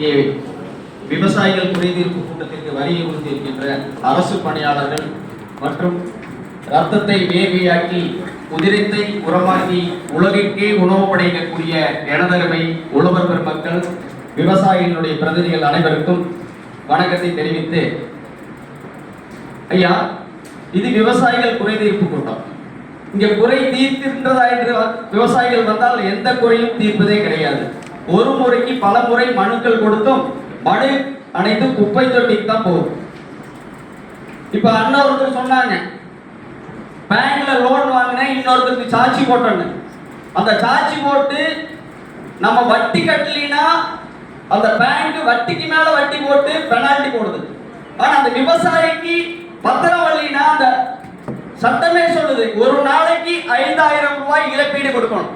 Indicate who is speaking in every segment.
Speaker 1: இங்கே விவசாயிகள் குறைதீர்ப்பு கூட்டத்திற்கு வலியுறுத்தி இருக்கின்ற அரசு பணியாளர்கள் மற்றும் ரத்தத்தை வேவியாக்கி உதிரத்தை உரமாக்கி உலகிற்கே உணவு படைக்கக்கூடிய எனதருமை உழவர் பெருமக்கள் விவசாயிகளுடைய பிரதிநிதிகள் அனைவருக்கும் வணக்கத்தை தெரிவித்து ஐயா இது விவசாயிகள் குறைதீர்ப்பு கூட்டம். இங்க குறை தீர்த்திருந்ததா என்று விவசாயிகள் வந்தால் எந்த குறையும் தீர்ப்பதே கிடையாது. ஒரு முறைக்கு பல முறை மனுக்கள் கொடுத்தும் மனு அனைத்து குப்பை தொட்டிக்கு தான் போகும். இப்ப அண்ணா ஒருத்தர் சொன்னாங்க பேங்க்ல லோன் வாங்கினேன் இன்னொருத்தருக்கு சாட்சி போட்டோன்னு. அந்த சாட்சி போட்டு நம்ம வட்டி கட்டலினா அந்த பேங்க் வட்டிக்கு மேல வட்டி போட்டு பெனால்டி போடுது. ஆனா அந்த விவசாயிக்கு பத்திரம் வரலினா அந்த சட்டமே சொல்லுது ஒரு நாளைக்கு ஐந்தாயிரம் ரூபாய் இழப்பீடு கொடுக்கணும்.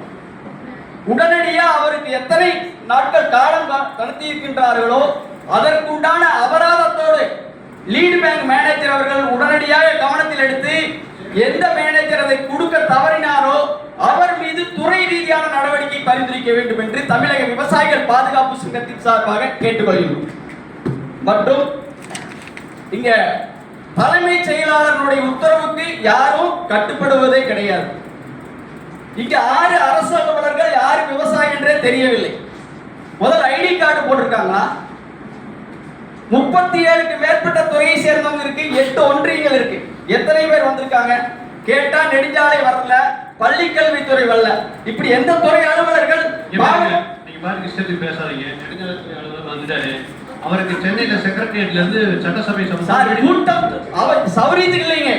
Speaker 1: உடனடியா அவருக்கு எத்தனை நாட்கள் காலம் கா- கடத்தி இருக்கின்றார்களோ அதற்குண்டான அபராதத்தோடு லீடு பேங்க் மேனேஜர் அவர்கள் உடனடியாக கவனத்தில் எடுத்து எந்த மேனேஜர் அதை கொடுக்க தவறினாரோ அவர் மீது துறை ரீதியான நடவடிக்கை பரிந்துரைக்க வேண்டும் என்று தமிழக விவசாயிகள் பாதுகாப்பு சங்கத்தின் சார்பாக கேட்டுக்கொள்கிறோம் மற்றும் இங்க தலைமைச் செயலாளர்களுடைய உத்தரவுக்கு யாரும் கட்டுப்படுவதே கிடையாது. இங்க ஆறு அரசு அலுவலர் யாரு தெரியவில்லை. முதல் ஐடி கார்டு போட்டிருக்காங்களா? முப்பத்தி ஏழுக்கு மேற்பட்ட துறையை சேர்ந்தவங்க இருக்கு எட்டு ஒன்றியங்கள் இருக்கு. எத்தனை பேர் வந்திருக்காங்க? கேட்டா நெடுஞ்சாலை வரல பள்ளிக்கல்வித்துறை வரல. இப்படி எந்த துறை அலுவலர்கள்?
Speaker 2: நீங்க பாருங்க இஷ்டத்துக்கு பேசாதீங்க. நெடுஞ்சாலைத்துறை அலுவலர் வந்துட்டாரு. அவருக்கு சென்னையில செக்ரட்டரியேட்ல இருந்து சட்டசபை
Speaker 1: சார் கூட்டம் அவர் சௌரியத்துக்கு இல்லைங்க.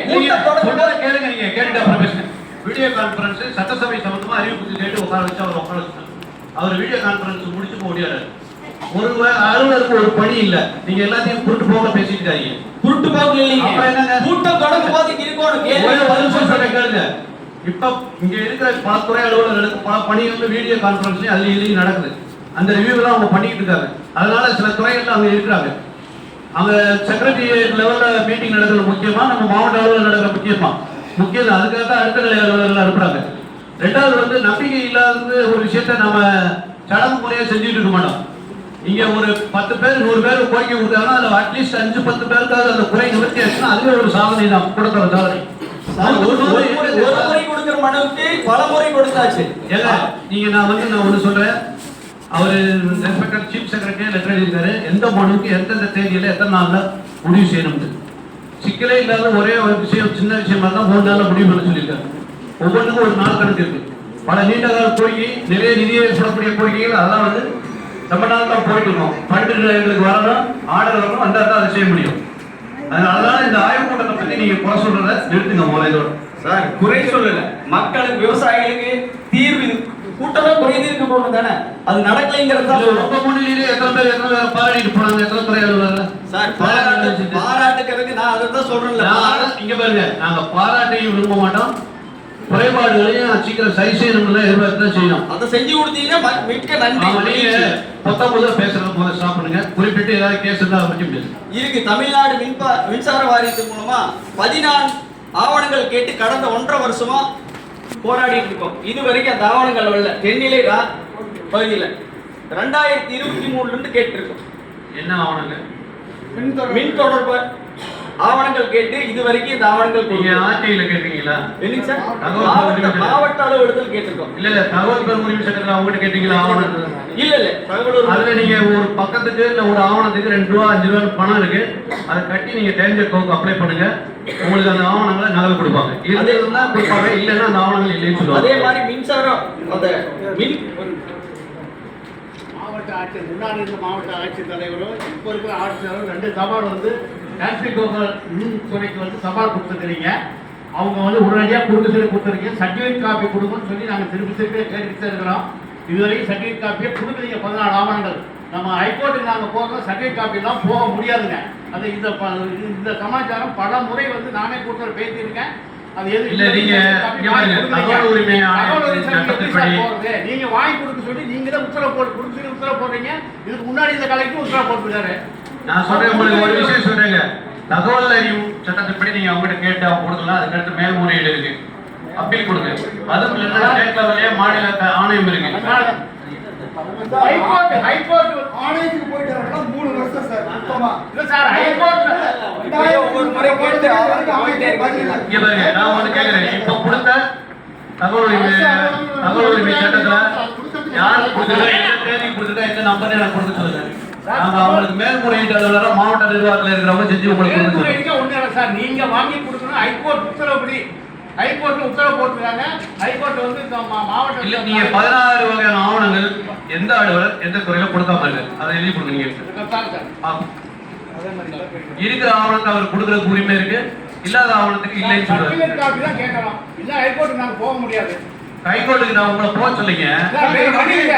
Speaker 2: சொல்றதை கேளுங்க நீங்க. பேசுங்க. வீடியோ கான்பரன்ஸ் சட்டசபை சம்பந்தமா அறிவிப்புக்கு கேட்டு உட்கார வச்சு அவர் உட்கார அவர் வீடியோ கான்பரன்ஸ் முடிச்சு போக முடியாது. ஒரு வே- அலுவலருக்கு ஒரு பணி இல்ல. நீங்க எல்லாத்தையும் கூட்டு போக பேசிட்டு இருக்காங்க
Speaker 1: குருட்டு போக்கு இல்லைங்க? கூட்டம் தொடங்கும் போது.
Speaker 2: கேளுங்க. இப்ப இங்க இருக்கிற பல துறை அலுவலர்களுக்கு பல பணி வந்து வீடியோ கான்பரன்ஸ்லயும் அதுல இதுலயும் நடக்குது. அந்த ரிவ்யூ எல்லாம் அவங்க பண்ணிட்டு இருக்காங்க. அதனால சில துறைகள்ல அவங்க இருக்கிறாங்க. அவங்க செக்ரட்டரி லெவல்ல மீட்டிங் நடக்கிறது முக்கியமா நம்ம மாவட்ட அளவில் நடக்கிற முக்கியமா. முக்கியம். அதுக்காக தான் அடுத்த நிலை அலுவலர்கள் அனுப்புறாங்க. ரெண்டாவது வந்து நம்பிக்கை இல்லாத ஒரு விஷயத்த நாம சடங்கு முறையா செஞ்சுட்டு இருக்க மாட்டோம் இங்க ஒரு பத்து பேர் நூறு பேர் கோரிக்கை கொடுத்தாங்கன்னா அதுல அட்லீஸ்ட் அஞ்சு பத்து பேருக்காவது அந்த குறை நிவர்த்தி ஆச்சுன்னா அதுவே ஒரு சாதனை தான் கொடுக்குற சாதனை.
Speaker 1: ஒரு முறை கொடுக்கிற மனுவுக்கு பல முறை கொடுத்தாச்சு.
Speaker 2: ஏங்க நீங்க நான் வந்து நான் ஒண்ணு சொல்றேன். அவரு ரெஸ்பெக்டட் சீஃப் செக்ரட்டரி லெட்டர் எழுதியிருக்காரு. எந்த மனுவுக்கு எந்தெந்த தேதியில எத்தனை நாள்ல முடிவு செய்யணும்னு. சிக்கலே இல்லாத ஒரே ஒரு விஷயம் சின்ன விஷயமா தான் மூணு நாள்ல முடிவு பண்ண சொல்லியிருக்காரு. ஒவ்வொன்றுக்கும் ஒரு நாள் கணக்கு இருக்கு. பல நீண்ட கால கோரிக்கை நிறைய நிதியை ஏற்படக்கூடிய கோரிக்கைகள் அதெல்லாம் வந்து ரொம்ப நாள் தான் போயிட்டு இருக்கோம். பண்டிகை எங்களுக்கு வரணும் ஆர்டர் வரணும் தான் அதை செய்ய முடியும். அதனாலதான் இந்த ஆய்வு கூட்டத்தை பத்தி நீங்க குறை சொல்றத நிறுத்துங்க முதல்ல இதோட.
Speaker 1: சார் குறை சொல்லல. மக்களுக்கு விவசாயிகளுக்கு தீர்வு. கூட்டமே குறை தீர்க்க போகணும் தானே? அது நடக்கலைங்கிறது.
Speaker 2: ரொம்ப முன்னிலையிலே எத்தனை பேர் எத்தனை பேர் பாராட்டிட்டு போனாங்க எத்தனை அலுவலர்கள்
Speaker 1: சார் பாராட்டு பாராட்டுக்கிறதுக்கு நான் அதை தான் சொல்றேன்ல.
Speaker 2: நான் இங்க பாருங்க நாங்க பாராட்டையும் விரும்ப மாட்டோம். குறைபாடுகளையும் சீக்கிரம் சரி செய்யணும்னு எதிர்பார்த்து செய்யணும்.
Speaker 1: அதை செஞ்சு கொடுத்தீங்கன்னா மிக்க நன்றி.
Speaker 2: நீங்க பத்தொன்பது பேசுறது முதல்ல ஸ்டாப் பண்ணுங்க. குறிப்பிட்டு ஏதாவது கேஸ் இருந்தா அதை பற்றி பேசுங்க.
Speaker 1: இருக்கு தமிழ்நாடு மின்பா மின்சார வாரியத்தின் மூலமா பதினான்கு ஆவணங்கள் கேட்டு கடந்த ஒன்றரை வருஷமா போராடிட்டு இருக்கோம். இது வரைக்கும் அந்த ஆவணங்கள் வரல. தென்னிலை பகுதியில ரெண்டாயிரத்தி இருபத்தி மூணுல இருந்து கேட்டிருக்கோம்.
Speaker 2: என்ன ஆவணங்க
Speaker 1: மின் தொடர்பு ஆவணங்கள் கேட்டு இது வரைக்கும் இந்த ஆவணங்கள்
Speaker 2: நீங்க. ஆர்டிஐல கேட்டீங்களா?
Speaker 1: என்னங்க சார்? மாவட்ட மாவட்ட அளவிடத்தில் கேட்டிருக்கோம்.
Speaker 2: இல்ல இல்ல தகவல் பெறும் உரிமை சட்டத்துல அவங்ககிட்ட கேட்டீங்களா ஆவணம்?
Speaker 1: இல்ல இல்ல தகவல் ஒரு-
Speaker 2: அதுல நீங்க ஒரு பக்கத்துக்கு இல்ல ஒரு ஆவணத்துக்கு ரெண்டு ரூபா அஞ்சு ரூபா பணம் இருக்கு. அதை கட்டி நீங்க டேஞ்சர் கோக்கு அப்ளை பண்ணுங்க. உங்களுக்கு அந்த ஆவணங்களை நகல் கொடுப்பாங்க. இருந்ததுன்னா கொடுப்பாங்க இல்லைன்னா அந்த ஆவணங்கள் இல்லைன்னு
Speaker 1: அதே
Speaker 2: சொல்லுவாங்க
Speaker 1: மாதிரி மின்சாரம் அந்த மின்
Speaker 3: மாவட்ட ஆட்சியர் முன்னாடி இருந்த மாவட்ட ஆட்சியர் தலைவரும் இப்போ இருக்கிற ஆட்சியரும் ரெண்டு சவால் வந்து டிரான்ஸ்பிக் மின் துறைக்கு வந்து சவால் கொடுத்துருக்கிறீங்க. அவங்க வந்து உடனடியாக கொடுக்க சொல்லி கொடுத்துருக்கீங்க. சர்டிஃபிகேட் காப்பி கொடுங்கன்னு சொல்லி நாங்கள் திருப்பி திருப்பி கேட்டுக்கிட்டே இருக்கிறோம். இதுவரைக்கும் சர்டிஃபிகேட் காப்பியே கொடுக்குறீங்க பதினாலு ஆவணங்கள். நம்ம ஹைகோர்ட்டுக்கு நாங்கள் போகிறோம் சர்டிஃபிகேட் காப்பிலாம் போக முடியாதுங்க. அது இந்த இந்த சமாச்சாரம் பல முறை வந்து நானே கொடுத்து பேசியிருக்கேன். அது எது
Speaker 2: இல்ல, நீங்க இங்க பாருங்க, தகவல் உரிமை ஆணையத்தின் சட்டத்தின்படி-
Speaker 3: போறது? நீங்க வாங்கி கொடுக்க சொல்லி நீங்க தான் உத்தரவு போட்டு கொடுத்து உத்தரவு போடுறீங்க. இதுக்கு முன்னாடி இந்த கலெக்டர் உத்தரவு போட்டுருக்காரு.
Speaker 2: நான் சொல்றேன் உங்களுக்கு ஒரு விஷயம் சொல்றேங்க. தகவல் அறியும் சட்டத்தின்படி நீங்க அவங்ககிட்ட கேட்டு அவங்க கொடுக்கலாம். அதுக்கடுத்து மேல்முறையீடு இருக்கு. அப்பீல் கொடுங்க. அதுவும் இல்லைன்னா ஸ்டேட் லெவல்லே மாநில ஆணையம் இருக்கு.
Speaker 3: ஹைகோர்ட் ஹைகோர்ட்
Speaker 4: ஆணையத்துக்கு போயிட்டு மூணு வருஷம் சார். மொத்தமா.
Speaker 3: இல்ல சார் ஹைகோர்ட்
Speaker 1: முறை போயிட்டே.
Speaker 2: இங்க பாருங்க நான் ஒண்ணு கேக்குறேன். இப்ப கொடுத்த தகவல் உரிமை தகவல் உரிமை சட்டத்துல யார் கொடுத்ததா எந்த தேதி கொடுத்ததா எந்த நம்பர் எனக்கு கொடுக்க சொல்லுங்க. நாங்க அவங்களுக்கு மேல்முறையீட்டு அலுவலர் மாவட்ட நிர்வாகத்தில் இருக்கிறவங்க செஞ்சு உங்களுக்கு
Speaker 3: ஒண்ணும் இல்லை சார். நீங்க வாங்கி கொடுக்கணும். ஹைகோர்ட் உத்தரவுப்படி ஹைகோர்ட்ல உத்தரவு போட்டுருக்காங்க. ஹைகோர்ட் வந்து மாவட்ட
Speaker 2: இல்ல நீங்க பதினாறு வகையான ஆவணங்கள் எந்த அலுவலர் எந்த துறையில கொடுக்காம இருக்கு அதை எழுதி ஆமா. இருக்கிற ஆவணத்தை அவர் கொடுக்கறதுக்கு உரிமை இருக்கு. இல்லாத ஆவணத்துக்கு இல்லைன்னு சொல்றாரு.
Speaker 3: இல்ல ஹைகோர்ட் நாங்க போக முடியாது.
Speaker 2: கைகோட்டுக்கு நான் உங்களை போக சொல்லிங்க.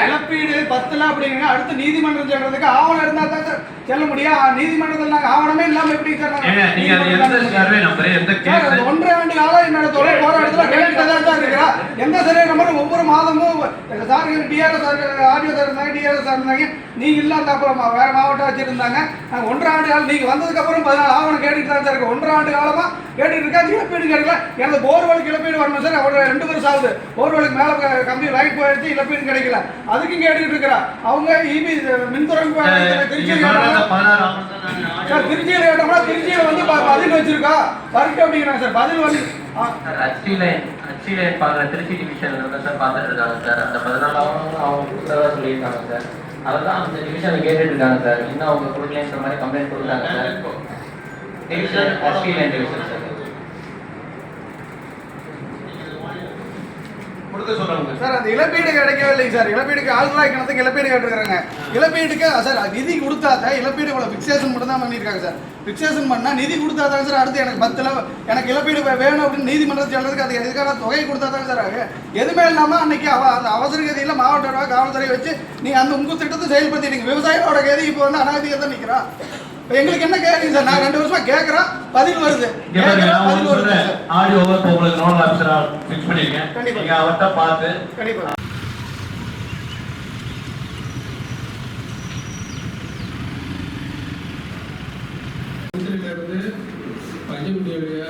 Speaker 4: இழப்பீடு பத்தல அப்படிங்க அடுத்து நீதிமன்றம் சொல்றதுக்கு ஆவணம் இருந்தா தான் செல்ல முடியும். நீதிமன்றத்தில் நாங்க ஆவணமே இல்லாம எப்படி சார் நாங்க
Speaker 2: ஏங்க நீங்க அது எந்த
Speaker 4: நீதிமன்றத்துல-
Speaker 2: சர்வே நம்பர் எந்த
Speaker 4: சார்,
Speaker 2: கேஸ்
Speaker 4: அது ஒன்றரை ஆண்டு காலம் என்னோட தொழில் போராட்டத்துல கேட்டுட்டு தான் சார் இருக்கிறா எந்த சர்வே நம்பரும் ஒவ்வொரு மாதமும் sir TRS sir audio sir இருந்தாங்க டிஆர்எஸ் சார் இருந்தாங்க. நீங்க இல்லாத அப்புறம் வேற மாவட்டம் வச்சிருந்தாங்க. நாங்க ஒன்றரை ஆண்டு காலம் நீங்க வந்ததுக்கு அப்புறம் பதினாலு ஆவணம் கேட்டுட்டு தான் சார் இருக்கு ஒன்றரை ஆண்டு காலமா கேட்டுட்டு இருக்கா இழப்பீடு கிடைக்கல எனக்கு போர்வெலுக்கு இழப்பீடு வரணும் சார். ஒரு ரெண்டு வருஷம் ஆகுது. போர்வெலுக்கு மேல கம்பி லைட் போயிடுச்சு இழப்பீடு கிடைக்கல. அதுக்கும் கேட்டுட்டு இருக்கிறா. அவங்க இபி மின்துறை திருச்சி
Speaker 2: நீங்க சொல்ற அந்த பதினாறு ஆவணத்தை நாங்க
Speaker 4: சார் திருச்சியில் கேட்டோம்னா திருச்சியில் வந்து பதில் வச்சிருக்கா. வரட்டு அப்படிங்கிறாங்க சார். பதில் வந்து
Speaker 5: திருச்சி டிவிஷன் சார் பார்த்துட்டு இருக்காங்க சார். அந்த பதினாலாவது அவங்க கொடுத்ததா சொல்லியிருக்காங்க சார். அதான் அந்த டிவிஷனை கேட்டுட்டு இருக்காங்க சார். இன்னும் அவங்க கொடுக்கலன்ற மாதிரி கம்ப்ளைண்ட் கொடுத்தாங்க சார். Division division sir.
Speaker 2: கொடுக்க சொல்றாங்க.
Speaker 4: சார் அந்த இழப்பீடு கிடைக்கவில்லை சார். இழப்பீடுக்கு ஆழ்வாய் கிணத்துக்கு இழப்பீடு கேட்டுருக்காங்க இழப்பீடுக்கு சார் நிதி கொடுத்தா தான் இழப்பீடு இவ்வளோ ஃபிக்சேஷன் மட்டும் தான் பண்ணியிருக்காங்க சார். ஃபிக்சேஷன் பண்ணா நிதி கொடுத்தா தான் சார் அடுத்து எனக்கு பத்தில் எனக்கு இழப்பீடு வேணும் அப்படின்னு நீதிமன்றம் சொல்றதுக்கு அது எதுக்கான தொகை கொடுத்தா தான் சார் ஆகும் எதுவுமே இல்லாமல் அன்னைக்கு அவ அந்த அவசர கதியில் மாவட்ட காவல்துறை வச்சு நீங்கள் அந்த உங்கள் திட்டத்தை செயல்படுத்திட்டீங்க விவசாயிகளோட கதி இப்போ வந்து அனாதியாக தான் நிற்கிறான் எங்களுக்கு என்ன கேட்குறீங்க சார்? நான் ரெண்டு வருஷமா கேட்குறோம் பதில் வருது. பதில் வருது
Speaker 2: ஆடியோவை இப்ப உங்களுக்கு நோடல் ஆபீசரா ஃபிக்ஸ் பண்ணிருக்கேன்.
Speaker 4: கண்டிப்பா.
Speaker 2: நீங்க அவர்ட்ட பார்த்து
Speaker 4: கண்டிப்பாக
Speaker 6: இருந்து பஞ்சமுடி வழியா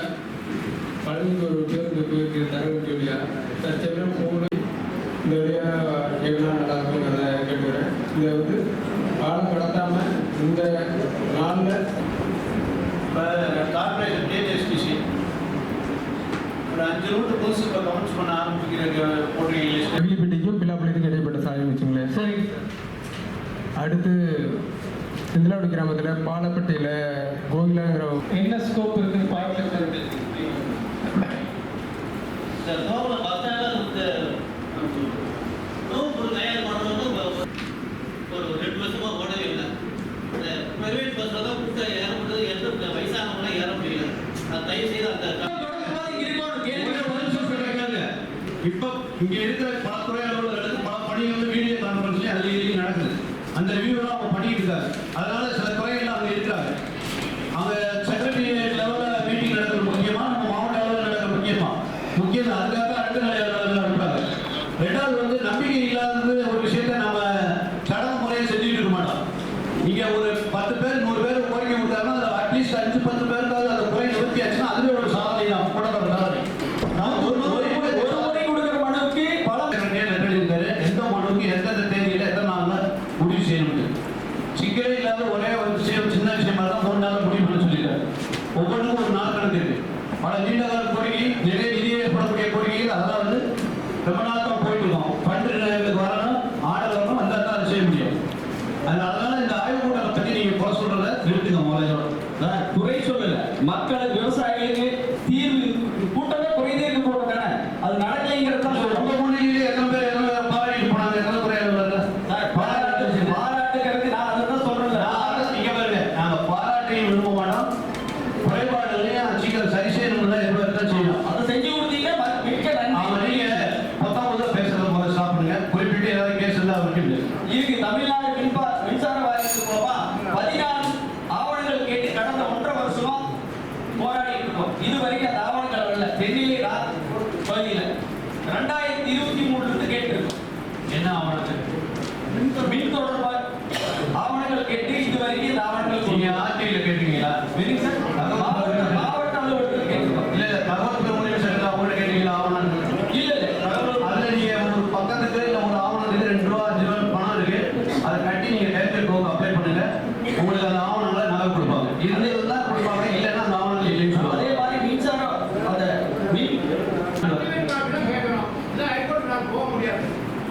Speaker 6: பழனிக்கு ஒரு பேருந்து போயிருக்கு தரங்குட்டி வழியா தற்சமயம் போகணும் இந்த வழியா என்ன நடக்குங்கிறத கேட்டுக்கிறேன் இதை வந்து பாலம் இந்த நாளில்
Speaker 7: கார்பரேஷன் டிஎன்எஸ்டிசி ஒரு அஞ்சு ரூட் புதுசு இப்போ கமெண்ட்ஸ் பண்ண ஆரம்பிக்கிற போடுறீங்க
Speaker 6: வெள்ளிப்பட்டிக்கும் பிள்ளாப்பள்ளிக்கும் இடைப்பட்ட சாயம் வச்சுங்களேன். சரி. அடுத்து சிந்தலாவடி கிராமத்தில் பாலப்பட்டியில் கோகிலாங்கிற என்ன ஸ்கோப்
Speaker 7: சார் இந்த நோவு ஒரு தயார் பண்ணுறது ஒரு ரெண்டு வருஷமா ஓடவே பிரைவேட் பஸ்ஸில் தான் கூட்ட ஏற முடியாது எந்த வயசானவங்களாம் ஏற முடியல. தயவு செய்து அந்த
Speaker 2: இப்ப இங்க இருக்கிற பல துறை அலுவலர்களுக்கு பல பணி வந்து வீடியோ கான்பரன்ஸ்லயும் அதுல இதுலயும் நடக்குது. அந்த ரிவ்யூ எல்லாம் அவங்க பண்ணிட்டு இருக்காரு அதனால சில துறைகள் அவங்க இருக்கிறாங்க அவங்க செக்ரட்டரி லெவல்ல மீட்டிங் நடக்கிறது முக்கியமா நம்ம மாவட்ட அளவில் நடக்கிறது முக்கியமா முக்கியம் தான். அதுக்காக அடுத்த நிலை அலுவலர்கள் அனுப்புறாங்க ரெண்டாவது வந்து நம்பிக்கை இல்லாதது ஒரு விஷயத்த நம்ம சடங்கு முறையை செஞ்சுட்டு இருக்க மாட்டோம் நீங்க ஒரு பத்து பேர் நூறு பேர் கோரிக்கை கொடுத்தாங்கன்னா அதுல அட்லீஸ்ட் அஞ்சு பத்து பேருக்காவது அந்த குறை நிவர்த்தி ஆச்சுன்னா அதுவே ஒரு சாதனை தான் கூடத்தோட சாதனை நான் ஒரு முறை ஒரு முறை கொடுக்குற மனுவுக்கு பல இருக்காரு எந்த மனுவுக்கு எந்தெந்த தேதியில எத்தனை நாள்ல முடிவு செய்யணும் சிக்கலே இல்லாத ஒரே ஒரு விஷயம் சின்ன விஷயமா தான் மூணு நாள் முடிவு பண்ண சொல்லியிருக்காரு ஒவ்வொன்றுக்கும் ஒரு நாள் கணக்கு இருக்கு பல நீண்ட கால கோரிக்கை நிறைய நிதி ஏற்படக்கூடிய கோரிக்கைகள் அதெல்லாம் வந்து ரொம்ப நாள் தான் போயிட்டு இருக்கோம் ஃபண்ட் எங்களுக்கு வரணும் ஆர்டர் வரணும் வந்தால் தான் அதை செய்ய முடியும் அது அதனால இந்த ஆய்வு கூட்டத்தை பத்தி நீங்க குறை சொல்றத
Speaker 1: குறை சொல்லல. மக்களுக்கு விவசாயிகளுக்கு தீர்வு கூட்டமே குறைந்தே இருக்க போறது தானே அது நடக்கலைங்கிறது தான்
Speaker 2: உங்க
Speaker 1: சொல்றோம்
Speaker 2: முன்னிலையிலே எத்தனை பேர் எத்தனை பேர் பாராட்டிட்டு போனாங்க எத்தனை துறையாளர் வரல
Speaker 1: சார், பாராட்டு பாராட்டுக்கிறது நான் அதை தான் சொல்றேன்
Speaker 2: நான் இங்க பாருங்க நாங்க பாராட்டையும் விரும்ப மாட்டோம் குறைபாடுகளையும் சீக்கிரம் சரி செய்யணும்னு எதிர்பார்த்து செய்யணும்
Speaker 1: அதை செஞ்சு கொடுத்தீங்க ம- மிக்க
Speaker 2: அவங்க
Speaker 1: நன்றி
Speaker 2: நீங்க பத்தாம் பேசுறது முதல்ல ஸ்டாப் பண்ணுங்க குறிப்பிட்டு ஏதாவது கேஸ் இருந்தா அவருக்கு
Speaker 1: இதுக்கு தமிழ்நாடு மின்பா மின்சார வாரியத்து மூலமா பதினாலு ஆவணங்கள் கேட்டு கடந்த ஒன்றரை வருஷமா போராடி இருக்கோம் இது வரைக்கும் அந்த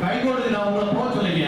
Speaker 4: கைகோடு நான் உங்களை போக சொல்லுங்க.